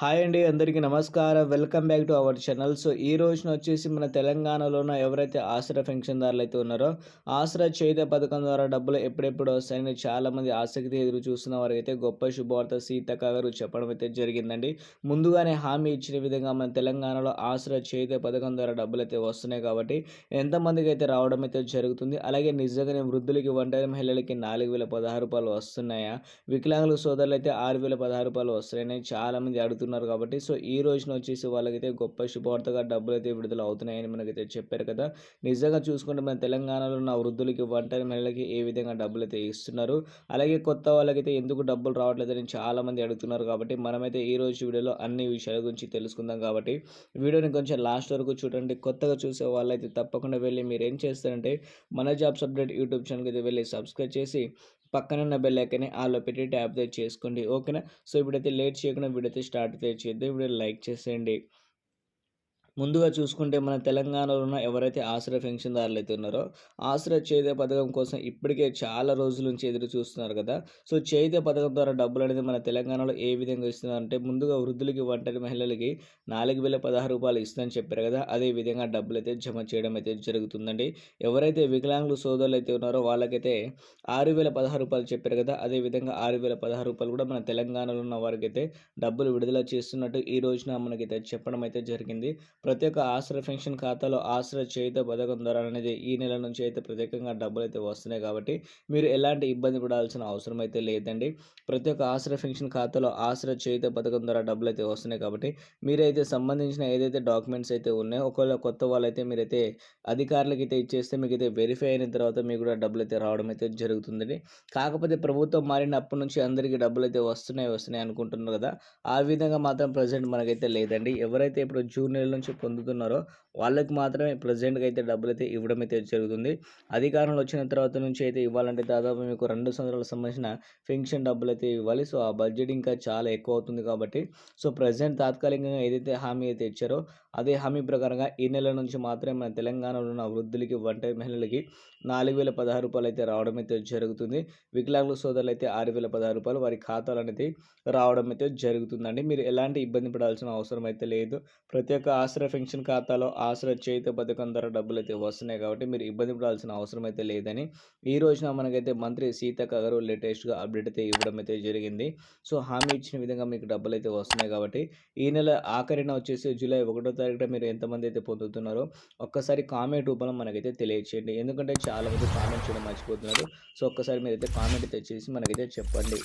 Hi అండి అందరికీ నమస్కారం. Welcome back to our channel. So ఈ రోజున వచ్చేసి మన తెలంగాణలో ఉన్న ఎవరైతే ఆసరా పెన్షన్దారులు అయితే ఉన్నారో ఆసరా చేత పథకం ద్వారా డబ్బులు ఎప్పుడెప్పుడు వస్తాయని చాలామంది ఆసక్తి ఎదురు చూస్తున్న వారికైతే గొప్ప శుభవార్త సీతక్క గారు చెప్పడం అయితే జరిగిందండి. ముందుగానే హామీ ఇచ్చిన విధంగా మన తెలంగాణలో ఆసరా చేత పథకం ద్వారా డబ్బులు అయితే వస్తున్నాయి కాబట్టి ఎంతమందికి అయితే రావడం అయితే జరుగుతుంది. అలాగే నిజంగానే వృద్ధులకి ఒంటరి మహిళలకి నాలుగు వేల పదహారు రూపాయలు వస్తున్నాయా? వికలాంగుల సోదరులు అయితే ఆరు వేల పదహారు రూపాయలు వస్తున్నాయని చాలామంది అడుగుతున్నారు. చెప్తున్నారు కాబట్టి సో ఈ రోజున వచ్చేసి వాళ్ళకైతే గొప్ప శుభవార్తగా డబ్బులు అయితే విడుదల అవుతున్నాయని మనకైతే చెప్పారు కదా. నిజంగా చూసుకుంటే మన తెలంగాణలో ఉన్న వృద్ధులకి ఒంటరి మహిళలకి ఏ విధంగా డబ్బులు అయితే ఇస్తున్నారు? అలాగే కొత్త వాళ్ళకైతే ఎందుకు డబ్బులు రావట్లేదని చాలామంది అడుగుతున్నారు కాబట్టి మనమైతే ఈ రోజు వీడియోలో అన్ని విషయాల గురించి తెలుసుకుందాం కాబట్టి వీడియోని కొంచెం లాస్ట్ వరకు చూడండి. కొత్తగా చూసే వాళ్ళైతే తప్పకుండా వెళ్ళి మీరు ఏం చేస్తారంటే మన జాబ్స్ అప్డేట్ యూట్యూబ్ ఛానల్కి అయితే వెళ్ళి సబ్స్క్రైబ్ చేసి పక్కన ఉన్న బెల్ ఐకనే ఆలో పెట్టి ట్యాప్ అయితే చేసుకోండి. ఓకేనా సో ఇప్పుడైతే లేట్ చేయకుండా వీడియో అయితే స్టార్ట్ అయితే చేద్దాం వీడియో లైక్ చేసేయండి. ముందుగా చూసుకుంటే మన తెలంగాణలో ఉన్న ఎవరైతే ఆశ్రయ పెన్షన్దారులు అయితే ఉన్నారో ఆశ్రయ చేదే పథకం కోసం ఇప్పటికే చాలా రోజుల నుంచి ఎదురు చూస్తున్నారు కదా. సో చేదే పథకం ద్వారా డబ్బులు అనేది మన తెలంగాణలో ఏ విధంగా ఇస్తున్నారంటే ముందుగా వృద్ధులకి ఒంటరి మహిళలకి నాలుగు వేల పదహారు రూపాయలు ఇస్తుందని చెప్పారు కదా. అదే విధంగా డబ్బులు అయితే జమ చేయడం అయితే జరుగుతుందండి. ఎవరైతే వికలాంగులు సోదరులు అయితే ఉన్నారో వాళ్ళకైతే ఆరు వేల పదహారు రూపాయలు చెప్పారు కదా. అదే విధంగా ఆరు వేల పదహారు రూపాయలు కూడా మన తెలంగాణలో ఉన్న వారికి అయితే డబ్బులు విడుదల చేస్తున్నట్టు ఈ రోజున మనకైతే చెప్పడం అయితే జరిగింది. ప్రతి ఒక్క ఆశ్రయ పెన్షన్ ఖాతాలో ఆశ్రయ చేయుత పథకం ద్వారా అనేది ఈ నెల నుంచి అయితే ప్రత్యేకంగా డబ్బులు అయితే వస్తున్నాయి కాబట్టి మీరు ఎలాంటి ఇబ్బంది పడాల్సిన అవసరం అయితే లేదండి. ప్రతి ఒక్క ఆశ్రయ పెన్షన్ ఖాతాలో ఆశ్రయ చేయుత పథకం ద్వారా డబ్బులు అయితే వస్తున్నాయి కాబట్టి మీరైతే సంబంధించిన ఏదైతే డాక్యుమెంట్స్ అయితే ఉన్నాయో ఒకవేళ కొత్త వాళ్ళైతే మీరైతే అధికారులకి అయితే ఇచ్చేస్తే మీకు అయితే వెరిఫై అయిన తర్వాత మీకు కూడా డబ్బులు అయితే రావడం అయితే జరుగుతుందండి. కాకపోతే ప్రభుత్వం మారినప్పటి నుంచి అందరికీ డబ్బులు అయితే వస్తున్నాయి వస్తున్నాయి అనుకుంటున్నారు కదా ఆ విధంగా మాత్రం ప్రజెంట్ మనకైతే లేదండి. ఎవరైతే ఇప్పుడు జూన్ నెల నుంచి పొందుతున్నారో వాళ్ళకి మాత్రమే ప్రజెంట్గా అయితే డబ్బులు అయితే ఇవ్వడం అయితే జరుగుతుంది. అధికారంలో వచ్చిన తర్వాత నుంచి అయితే ఇవ్వాలంటే దాదాపు మీకు రెండు సంవత్సరాలకు సంబంధించిన పెన్షన్ డబ్బులు అయితే ఇవ్వాలి. సో ఆ బడ్జెట్ ఇంకా చాలా ఎక్కువ అవుతుంది కాబట్టి. సో ప్రజెంట్ తాత్కాలికంగా ఏదైతే హామీ అయితే ఇచ్చారో అదే హామీ ప్రకారంగా ఈ నెల నుంచి మాత్రమే మన తెలంగాణలో ఉన్న వృద్ధులకి ఒంటరి మహిళలకి నాలుగు వేల పదహారు రూపాయలు అయితే రావడం అయితే జరుగుతుంది. వికలాంగుల సోదరులు అయితే ఆరు వేల పదహారు రూపాయలు వారి ఖాతాలు అనేది రావడం అయితే జరుగుతుందండి. మీరు ఎలాంటి ఇబ్బంది పడాల్సిన అవసరం అయితే లేదు. ప్రతి ఒక్క ఆశ్రయ పెన్షన్ ఖాతాలో ఆశ్రయ చేత పథకం ద్వారా డబ్బులు అయితే వస్తున్నాయి కాబట్టి మీరు ఇబ్బంది పడాల్సిన అవసరం అయితే లేదని ఈ రోజున మనకైతే మంత్రి సీతక్క గారు లేటెస్ట్గా అప్డేట్ అయితే ఇవ్వడం అయితే జరిగింది. సో హామీ ఇచ్చిన విధంగా మీకు డబ్బులు అయితే వస్తున్నాయి కాబట్టి ఈ నెల ఆఖరిన వచ్చేసి జూలై ఒకటో తారీఖున మీరు ఎంతమంది అయితే పొందుతున్నారో ఒక్కసారి కామెంట్ రూపంలో మనకైతే తెలియచేయండి. ఎందుకంటే చాలా మంది కామెంట్ చేయడం మర్చిపోతున్నారు. సో ఒక్కసారి మీరైతే కామెంట్ అయితే చేసి మనకైతే చెప్పండి.